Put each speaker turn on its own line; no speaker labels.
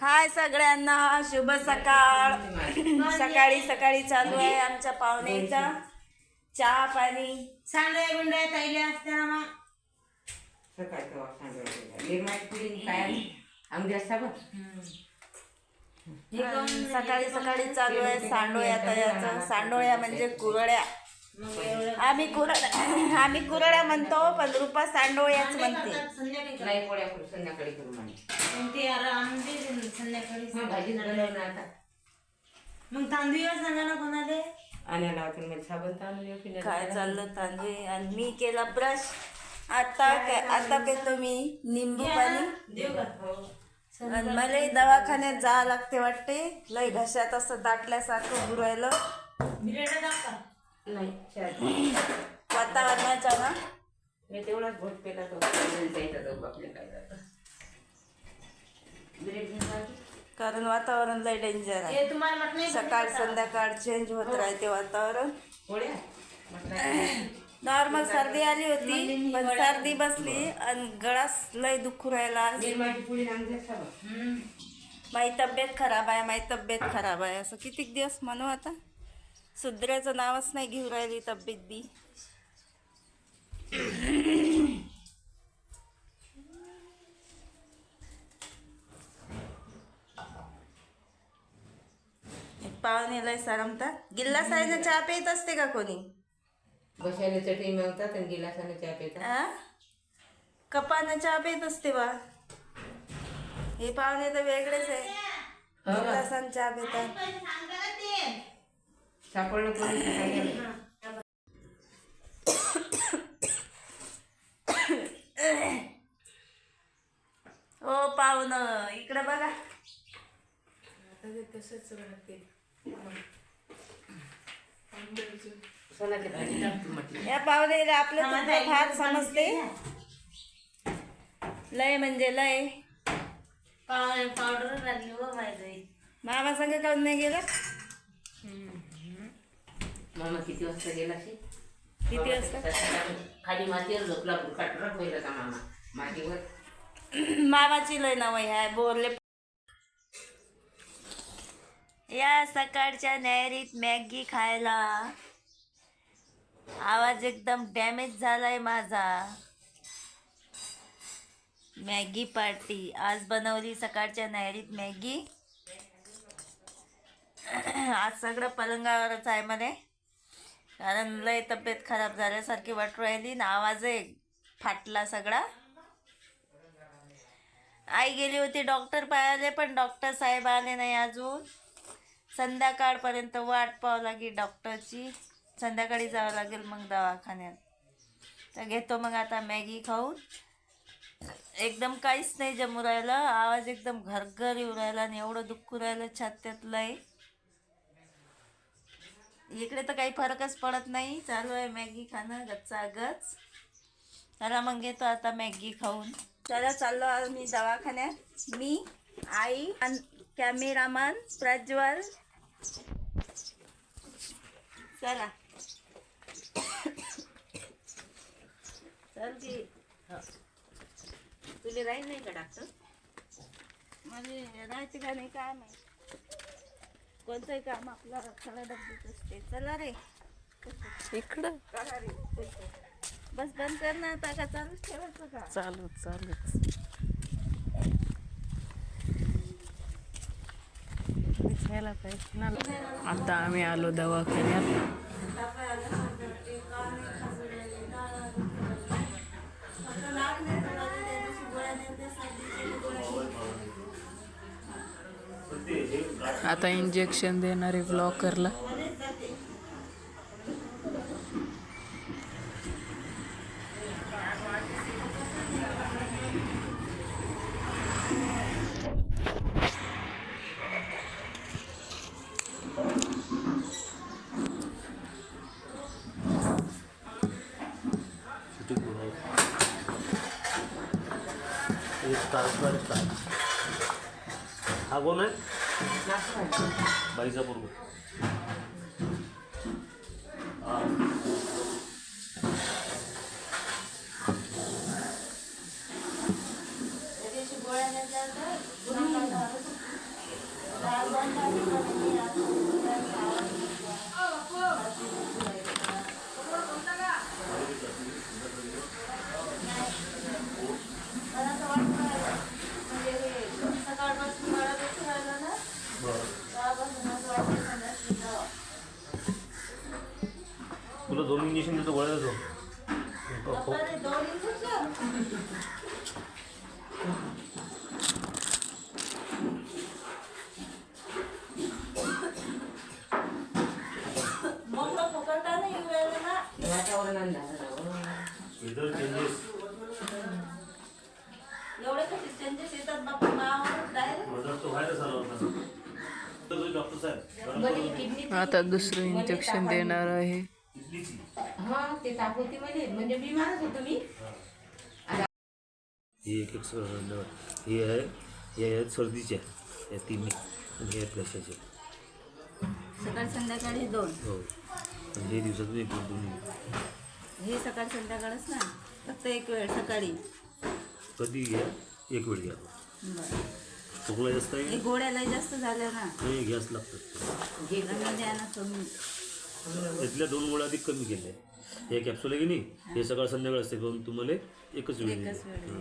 हाय सगळ्यांना शुभ सकाळ. सकाळी सकाळी चालू आहे आमच्या पाहुण्याचा चहा पाणी.
सांडे गुंडे ताईले असते ना मग. हे
सकाळी सकाळी चालू आहे सांडोळ्या तयाचं सांडोळ्या म्हणजे कुरड्या. आम्ही कुरड्या आम्ही कुरड्या म्हणतो पण रुपा सांडोळ्याच म्हणते.
नाही पोळ्या करू संध्याकाळी करू म्हणे.
मग ते संध्याकाळी
मग भाजी बनवलं आता.
मग तांदूळ सांगा ना कोणाले?
आणायला होतं मी साबण तांदूळ.
काय चाललं तांदूळ? आणि मी केला ब्रश. आता काय आता पेतो मी निंबू पाणी.
देऊ का?
हो.
आणि मला दवाखान्यात जावं लागते वाटते. लय घशात असं दाटल्यासारखं
टाका
नाही.
वातावरणाच्या ना?
मी तेवढाच पेला तो.
कारण वातावरण लय डेंजर आहे.
हे तुम्हाला म्हटलं नाही
सकाळ संध्याकाळ चेंज होत राहते वातावरण. नॉर्मल सर्दी आली होती पण सर्दी बसली आणि गळास लय दुखू राहिला. माझी तब्येत खराब आहे माझी तब्येत खराब आहे. असं कितीक दिवस म्हणू आता? सुधऱ्याचं नावच नाही घेऊ राहिली तब्येत बी. पाहुणे लय सरमतात. गिल्ला साईनं चहा पेत असते का कोणी?
बसायला चटई मिळवतात आणि गिलासाने चहा पितात
आ? कपानं चहा पेत असते बा. हे पाहुणे तर वेगळेच आहे. गिल्लासानं चहा पितात
सापडलं कोणी काय झालं?
ओ पाहुण इकडे बघा
सोनाची भाजी टाकतो म्हटलं
या पाहुणेला आपलं तुमचं फार समजते लय म्हणजे लय
पाव- पावडर हो माझी
मामा संग काऊन नाही गेला
मामा किती वाजता गेला असेल
किती वाजता?
खाली मातीवर झोपला का मामा? मातीवर
मामाची लय नाव आहे. बोरले या सकाळच्या नैरीत मॅगी खायला. आवाज एकदम डॅमेज झालाय माझा. Maggi party. आज बनवली सकाळच्या नैरीत मॅगी. आज सगळं पलंगावरच आहे म्हणे. कारण लय तब्येत खराब झाल्यासारखी वाटू राहिली ना आवाज आहे फाटला सगळा. आई गेली होती डॉक्टर पाहायला पण डॉक्टर साहेब आले नाही अजून. संध्याकाळपर्यंत वाट पाहावं लागेल डॉक्टरची संध्याकाळी जावं लागेल मग दवाखान्यात. तर घेतो मग आता मॅगी खाऊन. एकदम काहीच नाही जमू राहिलं. आवाज एकदम घरघर येऊ राहिला आणि एवढं दुःख राहिलं छात्यात लय. इकडे तर काही फरकच पडत नाही. चालू आहे मॅगी खाणं गच्चा गच. चला मग घेतो आता मॅगी खाऊन. चला चाललो आम्ही दवाखान्यात. मी आई आणि कॅमेरामन प्रज्वल. चला. चल की. तुला राहील नाही का डॉक्टर म्हणजे राहायचं का नाही काय माहिती? कोणतंही काम आपलं खडा डबीत असते. चला रे.
इकडं?
चला रे. बस बंद कर ना आता का? चालूच ठेवायचं का?
चालू चालूच. आता आम्ही आलो दवाखान्यात. आता इंजेक्शन देणार आहे ब्लॉकरला
एक तासभर हा कोण आहे बाईचा पूर्व
गोळ्या घेतल्या तर मला असं वाटतं म्हणजे हे सकाळपासून मला दुखू राहिलं ना तेव्हापासून असं वाटतं संध्याकाळी जावं.
तुला दोन इंजेक्शन देतो गोळ्या देतो.
तो
वेदर चेंजेस
एवढे कसे चेंजेस येतात बापा डायरेक्ट
मदर तो व्हायरस आला होता डॉक्टर साहेब
आता दुसरं इंजेक्शन देणार आहे.
हा ते ताप होती म्हणजे बिमारच होतो मी.
ही. एक एक सर- ही आहे हे आहेत सर्दीच्या. या तिन्ही. आणि हे आहेत घशाचे
सकाळ संध्याकाळी दोन.
हो. आणि हे दिवसातून एक दोन.
हे सकाळ संध्याकाळच ना. फक्त एक वेळ सकाळी.
कधी घ्या एक वेळ घ्या. खोकला जास्त आहे
गोळ्याला जास्त झालं ना.
नाही लागतात.
कमी द्या ना
इथल्या दोन गोळ्या अधिक कमी केल्या. हे कॅप्सुल आहे की नाही? हे सकाळ संध्याकाळ असते. पण तुम्हाला एकच वेळ
एकच वेळ.